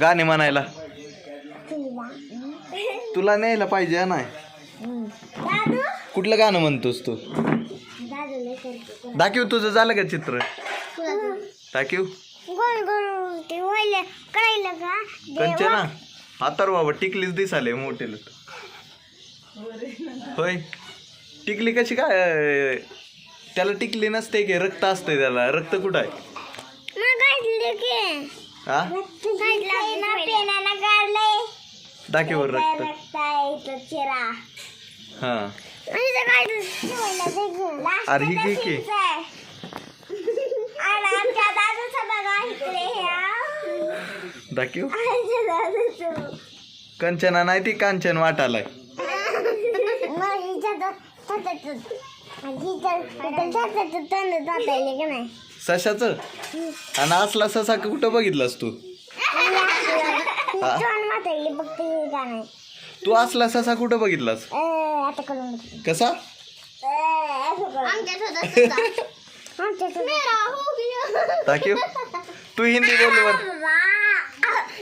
गाणे म्हणायला. तुला न्यायला पाहिजे नाही. कुठलं गाणं म्हणतोस तू? दाखव तुझं झालं का चित्र? दाखव. कंचना आता रे बाबा टिकलीच दिसाले मोठेल. होय. टिकली कशी काय त्याला टिकली नसते की रक्त असतंय त्याला. रक्त कुठं आहे? हा? काढलं रक्त. हा. अरे ही घे की. आमच्या बघा दाखव. कंचना नाही ती कांचन वाटालाय. नाही? सशाचं? आणि असला ससा कुठं बघितलास तू? हे? तू असला ससा कुठं बघितलास. कसा? स्वतःचं. दाखव तू हिंदी बोल वर. वा.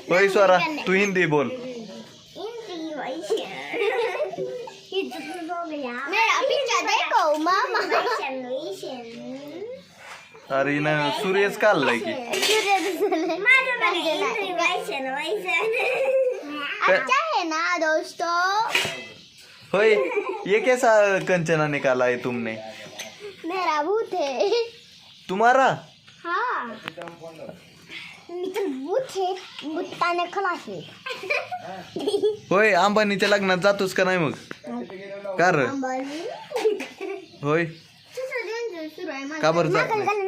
होय स्वरा तू हिंदी बोल. हिंदी वैश्य. अरे ना सूर्यच काढलाय की. अच्छा है ना दोस्तों. होय ये कैसा कंचना निकाला है तुमने. मेरा भूत है. तुम्हारा? हाँ. मी तर भूत है भूताने है. होय अंबानीच्या लग्नात जातोस का नाही मग? का र? होय. का बरं जात नाही?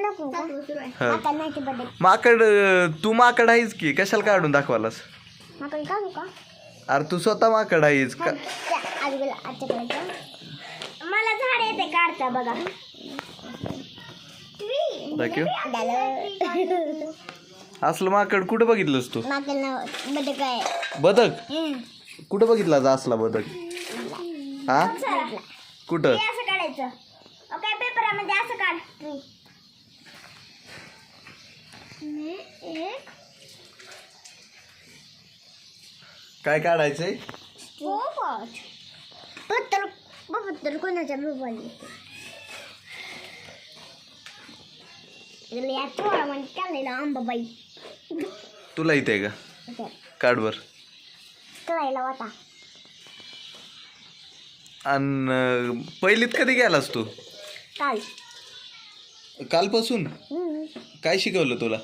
हा. नाही ते माकड अं, तू माकड आहेस की? कशाला काढून दाखवालास माकड काढू का? अरे तू स्वतः माकड आहेस. का आजूबाजूला आजच्या करायचं मला झाड येते काढता बघा. दाखव. झालं. असलं माकड कुठं बघितलंस तू? माकड काय बदक कुठं बघितला जा असला बदक? हा? कुठं? हे असं काढायचं. ओके पेपरामध्ये असं काढ. एक काय काढायचंय? पोपट पत्तर पत्तर कोणाच्या मोबाईल या थोडा म्हणजे आंबाबाई. तुला इथे का? काढवर कळायला होता. आणि पहिलीत कधी गेलास तू? काल. कालपासून? हम्म. काय शिकवलं तुला?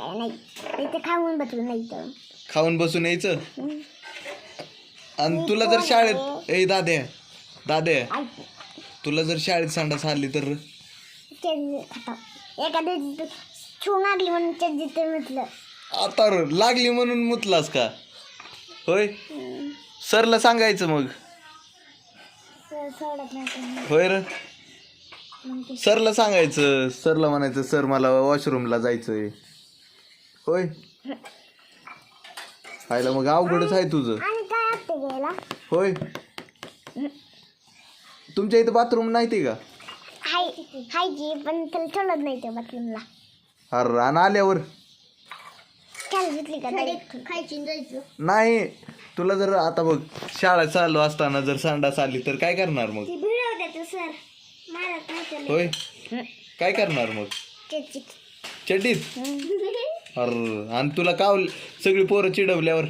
नाही. खाऊन बसलो नाही तर खाऊन बसून यायचं? हम्म. आणि तुला जर शाळेत ए दाद्या दाद्या ऐक तुला जर शाळेत संडास आली तर? ते खाता एका दिवशी छू लागली म्हणून ते जिथे म्हटलं. आता र, लागली म्हणून मुतलास का? होय? सरला सांगायचं मग. सोडत नाही कोणी. होय र? मग ते सरला सांगायचं. सरला म्हणायचं सर मला वॉशरूमला जायचंय. होय. आयला मग अवघडच आहे तुझं. आणि काय असते घ्यायला? होय. तुमच्या इथं बाथरूम नाही ते का? हाय हाय की पण त्याला ठेवलं नाही त्या बाथरूमला. अरे रान आल्यावर? त्याला घेतली का खायची जायचं. नाही तुला जर आता बघ शाळा चालू असताना जर संडास आली तर काय करणार मग? ती भिडव देतो सर. मारत नाही त्याला होय काय करणार मग? त्याची चड्डीत? अरे आणि तुला काव सगळी पोरं चिडवल्यावर?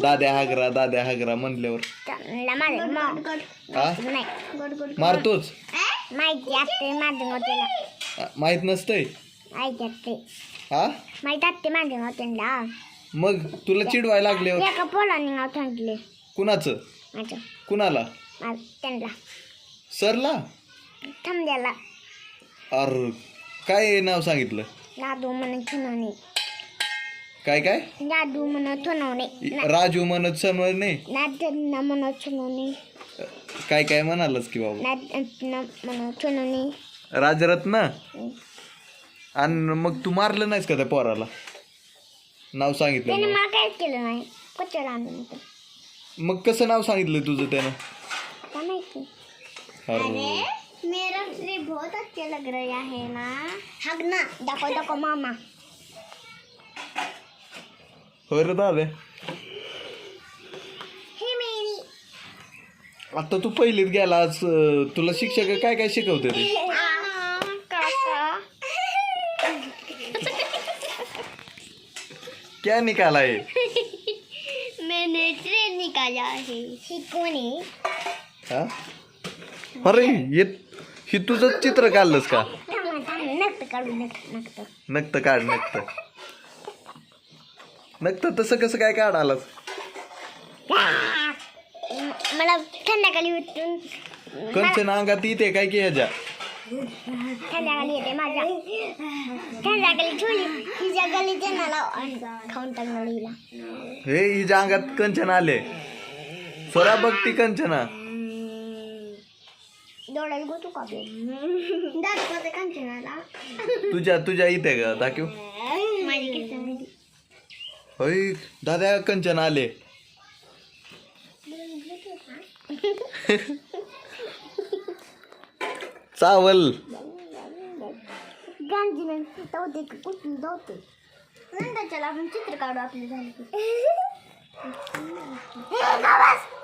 दाद्या हागरा दाद्या हागरा म्हणल्यावर. मग हा नाही. मारतोच? माहिती असते माझ्या मोठ्याला आ, माहीत नसतंय? माहिती असते. हा माहिती असते माझ्या मोठ्याला मग तुला चिडवायला लागल्यावर? एका पोलाने नाव सांगितले. कुणाचं? माझं. कुणाला? मा- त्यांना. सरला? थांबल्याला अरे काय नाव सांगितलं? दादू म्हणून काय काय? दादू म्हणून ठुनवणे राजू म्हणत समजणे नाद्यांना म्हणून ठुनवणे काय काय म्हणालच की बाबा? नाद्यांना म्हणून ठुनवणे राजरत्न आणि मग तू मारलं नाहीस का त्या पोराला? नाव सांगितलं त्याने. मला. काहीच केलं नाही. होतं मग कसं नाव सांगितलं तुझं त्यानं? काय माहिती? अरे मेरा श्री बहुत अच्छे लग रहे है ना. हग ना दाखव दाखव मामा. होय रे दाद्या हे मेरी आता तू पहिलीत गेलास अं, तुला शिक्षक काय काय शिकवते ते क्या निकाला आहे मैंने ट्रेन निकाला है शिकवणे हा अरे हे ही तुझं चित्र काढलंस का नक्त काढू नक्त नक्त नक्त काढ नक्त नक्त तसं कसं काय काढालास मला संध्याकाळी उठून कंचन अंगात येते काय की ह्याच्या? संध्याकाळी येते माझ्या. संध्याकाळी ठेवली. तिच्या गलीच्या नाला खाऊन टाकणार हिला. हे हिच्या अंगात कंचन आले. स्वरा बघ ती कंचना. डोळ्याला गोतू का दाखवते कांचनाला. तुझ्या तुझ्या इथे का दाखव. माझी होय. दादा कंचन आले. चावल. कुठून नंतर चला आपण चित्र काढू आपले झाले